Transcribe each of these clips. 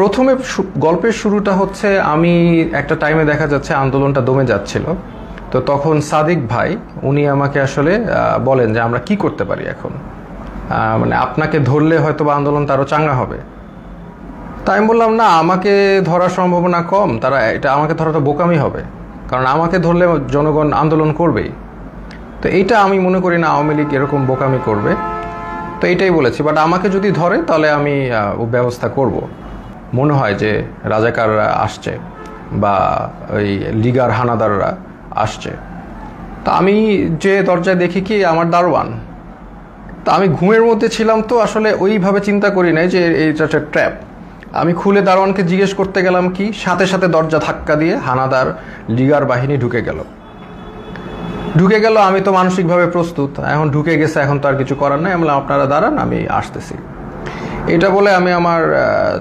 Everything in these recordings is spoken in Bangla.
প্রথমে গল্পের শুরুটা হচ্ছে, আমি একটা টাইমে দেখা যাচ্ছে আন্দোলনটা দমে যাচ্ছিল। তো তখন সাদিক ভাই, উনি আমাকে আসলে বলেন যে আমরা কি করতে পারি এখন? মানে আপনাকে ধরলে হয়তো বা আন্দোলন তারও চাঙ্গা হবে। তাই আমি বললাম, না, আমাকে ধরার সম্ভাবনা কম। তারা, এটা আমাকে ধরা তো বোকামি হবে। কারণ আমাকে ধরলে জনগণ আন্দোলন করবেই। তো এইটা আমি মনে করি না আওয়ামী লীগ এরকম বোকামি করবে। তো এইটাই বলেছি। বাট আমাকে যদি ধরে, তাহলে আমি ব্যবস্থা করব। মনে হয় যে রাজাকাররা আসছে বা ওই লিগার হানাদাররা আসছে। তা আমি যে দরজায় দেখি কি আমার দারোয়ান। তা আমি ঘুমের মধ্যে ছিলাম তো আসলে ওইভাবে চিন্তা করি নাই যে এইটা একটা ট্র্যাপ। আমি খুলে দারোয়ানকে জিজ্ঞেস করতে গেলাম কি, সাথে সাথে দরজা ধাক্কা দিয়ে হানাদার লিগার বাহিনী ঢুকে গেল। ঢুকে গেল, আমি তো মানসিকভাবে প্রস্তুত। এখন ঢুকে গেছে, এখন তো আর কিছু করার নাই। আমি আপনারা দাঁড়ান, আমি আসতেছি। এটা বলে আমি আমার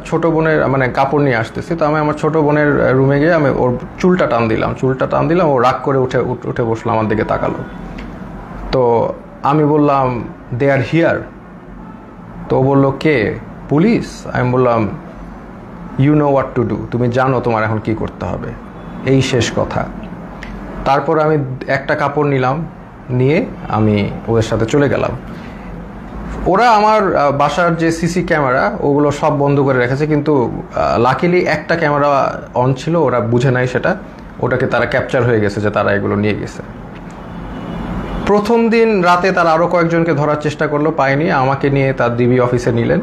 ছোট বোনের মানে কাপড় নিয়ে আসতেছি। তো আমি আমার ছোট বোনের রুমে গিয়ে আমি ওর চুলটা টান দিলাম। চুলটা টান দিলাম, ও রাগ করে উঠ- উঠে বসল আমার দিকে তাকালো। তো আমি বললাম দে আর হিয়ার তো ও বলল, কে? পুলিশ আমি বললাম you know what to do তুমি জানো তোমার এখন কি করতে হবে। এই শেষ কথা। তারপর আমি একটা কাপড় নিলাম, নিয়ে আমি ওদের সাথে চলে গেলাম। ওরা আমার বাসার যে সিসি ক্যামেরা, ওগুলো সব বন্ধ করে রেখেছে, কিন্তু লাকিলি একটা ক্যামেরা অন ছিল, ওরা বুঝে নাই সেটা। ওটাকে তারা ক্যাপচার হয়ে গেছে যে তারা এগুলো নিয়ে গেছে। প্রথম দিন রাতে তারা আরও কয়েকজনকে ধরার চেষ্টা করল, পায়নি, আমাকে নিয়ে তার ডিবি অফিসে নিলেন।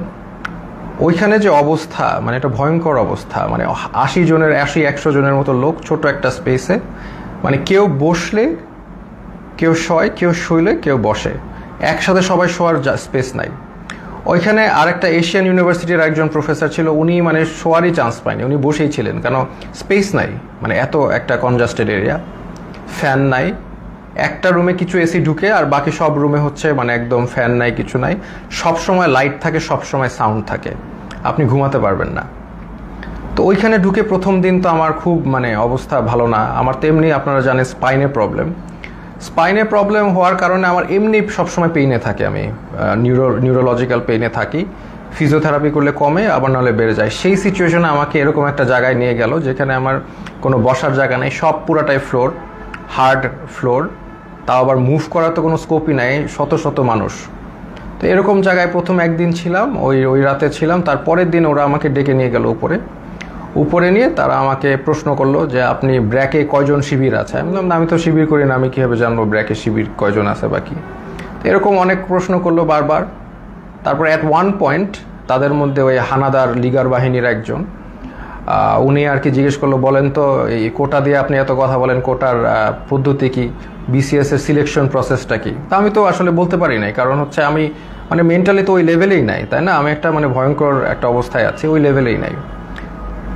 ওইখানে যে অবস্থা মানে এটা ভয়ঙ্কর অবস্থা মানে আশি জনের, আশি, একশো জনের মতো লোক ছোট একটা স্পেসে মানে কেউ বসলে, কেউ শয়, কেউ শুইলে, কেউ বসে। একসাথে সবাই শোয়ার স্পেস নাই। ওইখানে আরেকটা এশিয়ান ইউনিভার্সিটির একজন প্রফেসর ছিল, উনি মানে শোয়ারই চান্স পায়নি, উনি বসেই ছিলেন, কেন স্পেস নাই মানে এত একটা কনজাস্টেড এরিয়া ফ্যান নাই। একটা রুমে কিছু এসি ঢুকে আর বাকি সব রুমে হচ্ছে মানে একদম ফ্যান নাই, কিছু নাই। সব সময় লাইট থাকে সব সময় সাউন্ড থাকে, আপনি ঘুমাতে পারবেন না। তো ওইখানে ঢুকে প্রথম দিন তো আমার খুব মানে অবস্থা ভালো না, আমার তেমনি আপনারা জানেন স্পাইনে প্রবলেম স্পাইনে প্রবলেম হওয়ার কারণে আমার এমনি সবসময় পেইনে থাকে আমি নিউরো নিউরোলজিক্যাল পেইনে থাকি। ফিজিওথেরাপি করলে কমে, আবার নাহলে বেড়ে যায়। সেই সিচুয়েশনে আমাকে এরকম একটা জায়গায় নিয়ে গেল, যেখানে আমার কোনো বসার জায়গা নেই, সব পুরাটাই ফ্লোর হার্ড ফ্লোর তাও আবার মুভ করার তো কোনো স্কোপই নাই, শত শত মানুষ। তো এরকম জায়গায় প্রথম একদিন ছিলাম, ওই ওই রাতে ছিলাম, তারপরের দিন ওরা আমাকে ডেকে নিয়ে গেল উপরে। উপরে নিয়ে তারা আমাকে প্রশ্ন করল যে, আপনি ব্র্যাকে কয়জন শিবির আছে? আমি বললাম, আমি তো শিবির করি না, আমি কীভাবে জানব ব্র্যাকে শিবির কয়জন আছে বাকি এরকম অনেক প্রশ্ন করল বারবার। তারপর অ্যাট ওয়ান পয়েন্ট তাদের মধ্যে ওই হানাদার লিগার বাহিনীর একজন উনি আর কি জিজ্ঞেস করল, বলেন তো, এই কোটা দিয়ে আপনি এত কথা বলেন, কোটার পদ্ধতি কি? বিসিএস এর সিলেকশন প্রসেসটা কি? তা আমি তো আসলে বলতে পারি নাই, কারণ হচ্ছে আমি মানে মেন্টালি তো ওই লেভেলেই নাই, তাই না? আমি একটা মানে ভয়ঙ্কর একটা অবস্থায় আছি, ওই লেভেলেই নাই।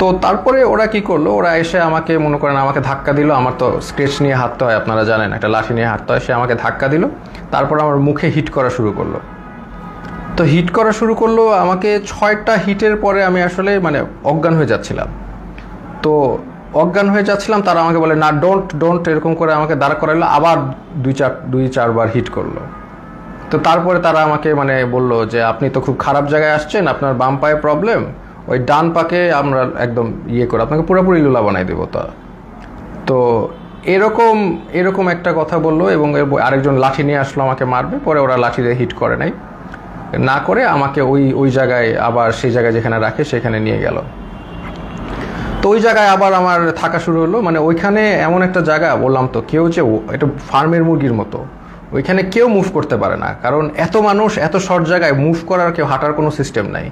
তো তারপরে ওরা কি করল? ওরা এসে আমাকে মনে করেন আমাকে ধাক্কা দিল। আমার তো স্কেচ নিয়ে হাঁটতে হয়, আপনারা জানেন, একটা লাঠি নিয়ে হাঁটতে হয়। সে আমাকে ধাক্কা দিল। তারপর আমার মুখে হিট করা শুরু করল। তো হিট করা শুরু করল, আমাকে ছয়টা হিটের পরে আমি আসলে মানে অজ্ঞান হয়ে যাচ্ছিলাম। তো অজ্ঞান হয়ে যাচ্ছিলাম, তারা আমাকে বলে, না ডোন্ট ডোন্ট এরকম করে আমাকে দাঁড় করাইলো। আবার দুই চার, দুই চারবার হিট করল। তো তারপরে তারা আমাকে মানে বলল যে, আপনি তো খুব খারাপ জায়গায় আসছেন, আপনার বাম পায়ে প্রবলেম ওই ডান পাকে আমরা একদম ইয়ে করে আপনাকে পুরোপুরি লুলা বানাই দেবো তা। তো এরকম এরকম একটা কথা বলল এবং আরেকজন লাঠি নিয়ে আসলো আমাকে মারবে, পরে ওরা লাঠি দিয়ে হিট করে নাই। না করে আমাকে ওই ওই জায়গায় আবার সেই জায়গায় যেখানে রাখে সেখানে নিয়ে গেল। তো ওই জায়গায় আবার আমার থাকা শুরু হলো মানে ওইখানে এমন একটা জায়গা, বললাম তো কেউ যে এটা ফার্মের মুরগির মতো। ওইখানে কেউ মুভ করতে পারে না, কারণ এত মানুষ এত শর্ট জায়গায় মুভ করার কেউ হাঁটার কোনো সিস্টেম নাই।